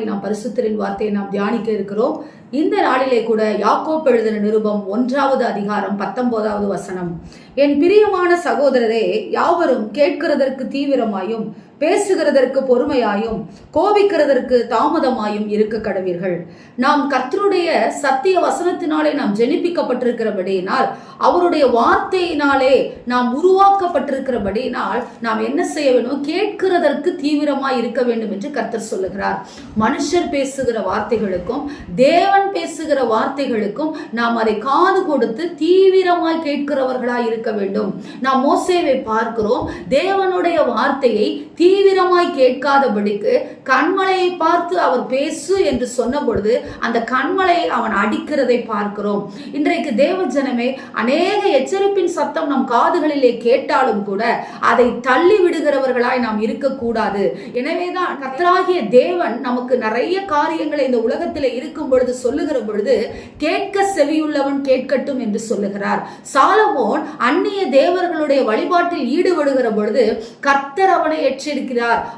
பரிசுத்தரின் வார்த்தையை நாம் தியானிக்க இருக்கிறோம். இந்த நாளிலே கூட யாக்கோப் எழுதின நிருபம் ஒன்றாவது அதிகாரம் பத்தொன்பதாவது வசனம். என் பிரியமான சகோதரரே யாவரும் கேட்கிறதற்கு தீவிரமாயும் பேசுகிறதற்கு பொறுமையாயும் கோபிக்கிறதற்கு தாமதமாயும் இருக்க கடவீர்கள். நாம் கர்த்தருடைய சத்திய வசனத்தினாலே நாம் ஜெனிப்பிக்கப்பட்டிருக்கிறபடியினால் அவருடைய வார்த்தையினாலே நாம் உருவாக்கப்பட்டிருக்கிறபடியினால் நாம் என்ன செய்ய வேண்டும் கேட்கிறதற்கு தீவிரமாய் இருக்க வேண்டும் என்று கர்த்தர் சொல்லுகிறார். மனுஷர் பேசுகிற வார்த்தைகளுக்கும் தேவன் பேசுகிற வார்த்தைகளுக்கும் நாம் அதை காது கொடுத்து தீவிரமாய் கேட்கிறவர்களாய் இருக்க வேண்டும். நாம் மோசேவை பார்க்கிறோம் தேவனுடைய வார்த்தையை தீ தீவிரமாய் கேட்காதபடிக்கு கண்மலையை பார்த்து அவர் பேசு என்று சொன்ன பொழுது அந்த கண்மலையை அவன் அடிக்கிறதை பார்க்கிறோம். இன்றைக்கு தேவ ஜனமே அநேக எச்சரிப்பின் சத்தம் நம் காதுகளிலே கேட்டாலும் கூட அதை தள்ளி விடுகிறவர்களாய் நாம் இருக்கக்கூடாது. எனவேதான் கத்தராகிய தேவன் நமக்கு நிறைய காரியங்களை இந்த உலகத்தில் இருக்கும் பொழுது சொல்லுகிற பொழுது கேட்க செவியுள்ளவன் கேட்கட்டும் என்று சொல்லுகிறார். சாலமோன் அந்நிய தேவர்களுடைய வழிபாட்டில் ஈடுபடுகிற பொழுது கர்த்தர் அவனை எச்சரிக்கிறார்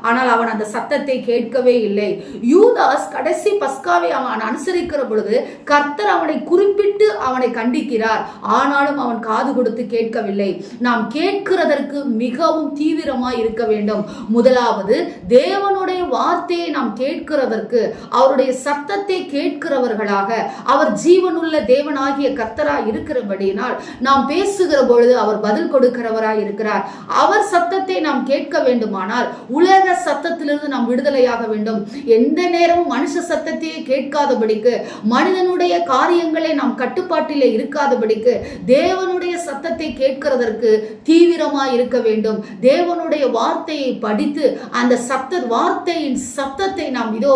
ஆனால் அவன் அந்த சத்தத்தை கேட்கவே இல்லை. யூதாஸ் கடைசி பஸ்காவை அவன் அனுசரிக்கிற பொழுது கர்த்தர் அவனை குறிப்பிட்டு அவனை கண்டிக்கிறார். ஆனாலும் அவன் காது கொடுத்து கேட்கவில்லை. நாம் கேட்கிறதற்கு மிகவும் தீவிரமாய் இருக்க வேண்டும். முதலாவது தேவனுடைய வார்த்தையை நாம் கேட்கிறதற்கு அவருடைய சத்தத்தை கேட்கிறவர்களாக அவர் ஜீவனுள்ள தேவனாகிய கர்த்தராய் இருக்கிறபடியினால் நாம் பேசுகிற பொழுது அவர் பதில் கொடுக்கிறவராய் இருக்கிறார். அவர் சத்தத்தை நாம் கேட்க வேண்டுமானால் உலக சத்தத்திலிருந்து நாம் விடுதலையாக வேண்டும். எந்த நேரமும் மனுஷ சத்தத்தையே கேட்காதபடிக்கு மனிதனுடைய காரியங்களை நாம் கட்டுப்பாட்டிலே இருக்காதபடிக்கு தேவனுடைய சத்தத்தை கேட்கிறதற்கு தீவிரமாய் இருக்க வேண்டும். தேவனுடைய வார்த்தையை படித்து அந்த சத்த வார்த்தையின் சத்தத்தை நாம் இதோ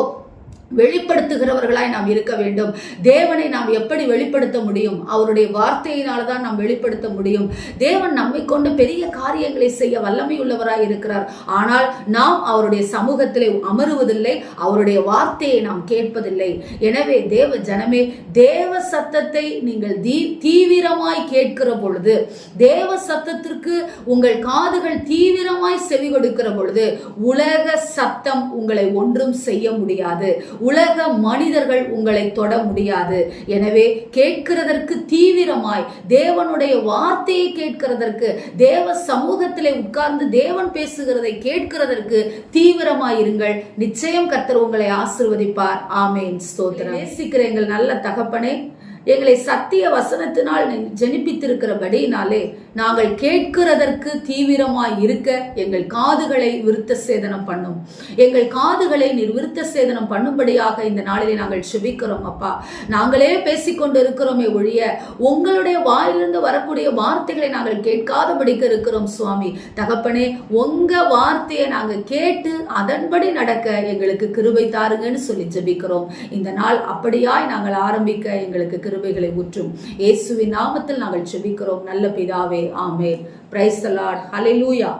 வெளிப்படுத்துகிறவர்களாய் நாம் இருக்க வேண்டும். தேவனை நாம் எப்படி வெளிப்படுத்த முடியும்? அவருடைய வார்த்தையினால தான் நாம் வெளிப்படுத்த முடியும். தேவன் நம்மை கொண்டு பெரிய காரியங்களை செய்ய வல்லமை உள்ளவராய் இருக்கிறார். ஆனால் நாம் அவருடைய சமூகத்திலே அமருவதில்லை. அவருடைய வார்த்தையை நாம் கேட்பதில்லை. எனவே தேவ ஜனமே தேவ சத்தத்தை நீங்கள் தீ தீவிரமாய் கேட்கிற பொழுது தேவ சத்தத்திற்கு உங்கள் காதுகள் தீவிரமாய் செவி கொடுக்கிற பொழுது உலக சத்தம் உங்களை ஒன்றும் செய்ய முடியாது. உலக மனிதர்கள் உங்களை தொட முடியாது. எனவே கேட்கிறதற்கு தீவிரமாய் தேவனுடைய வார்த்தையை கேட்கிறதற்கு தேவ சமூகத்திலே உட்கார்ந்து தேவன் பேசுகிறதை கேட்கிறதற்கு தீவிரமாய் இருங்கள். நிச்சயம் கர்த்தர் உங்களை ஆசிர்வதிப்பார். ஆமேன். ஸ்தோத்திரம். நேசிக்கிற எங்கள் நல்ல தகப்பனே எங்களை சத்திய வசனத்தினால் ஜெனிப்பித்திருக்கிறபடினாலே நாங்கள் கேட்கிறதற்கு தீவிரமாய் இருக்க எங்கள் காதுகளை விருத்த சேதனம் பண்ணும். எங்கள் காதுகளை நீர் விருத்த சேதனம் பண்ணும்படியாக இந்த நாளிலே நாங்கள் செபிக்கிறோம் அப்பா. நாங்களே பேசிக்கொண்டு இருக்கிறோமே ஒழிய உங்களுடைய வாயிலிருந்து வரக்கூடிய வார்த்தைகளை நாங்கள் கேட்காதபடிக்க இருக்கிறோம் சுவாமி. தகப்பனே உங்க வார்த்தையை நாங்கள் கேட்டு அதன்படி நடக்க எங்களுக்கு கிருபை தாருங்கன்னு சொல்லி ஜபிக்கிறோம். இந்த நாள் அப்படியாய் நாங்கள் ஆரம்பிக்க எங்களுக்கு கிருபைகளை ஊற்றும். இயேசுவின் நாமத்தில் நாங்கள் செபிக்கிறோம் நல்ல பிதாவே ஆமே பிரைஸ் லார்ட் ஹalleluya